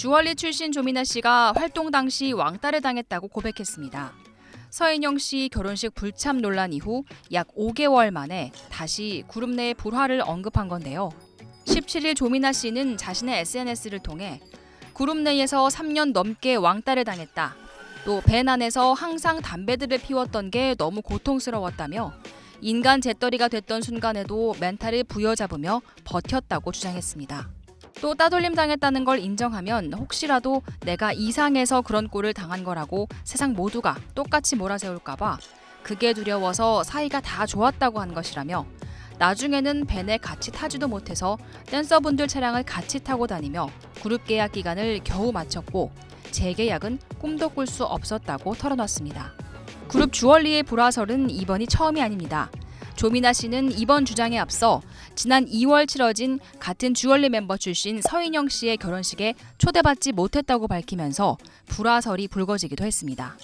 주얼리 출신 조미나 씨가 활동 당시 왕따를 당했다고 고백했습니다. 서인영 씨 결혼식 불참 논란 이후 약 5개월 만에 다시 그룹 내 불화를 언급한 건데요. 17일 조미나 씨는 자신의 SNS를 통해 그룹 내에서 3년 넘게 왕따를 당했다. 또 밴 안에서 항상 담배들을 피웠던 게 너무 고통스러웠다며 인간 재떨이가 됐던 순간에도 멘탈을 부여잡으며 버텼다고 주장했습니다. 또 따돌림 당했다는 걸 인정하면 혹시라도 내가 이상해서 그런 꼴을 당한 거라고 세상 모두가 똑같이 몰아세울까봐 그게 두려워서 사이가 다 좋았다고 한 것이라며 나중에는 밴에 같이 타지도 못해서 댄서분들 차량을 같이 타고 다니며 그룹 계약 기간을 겨우 마쳤고 재계약은 꿈도 꿀 수 없었다고 털어놨습니다. 그룹 주얼리의 불화설은 이번이 처음이 아닙니다. 조미나 씨는 이번 주장에 앞서 지난 2월 치러진 같은 주얼리 멤버 출신 서인영 씨의 결혼식에 초대받지 못했다고 밝히면서 불화설이 불거지기도 했습니다.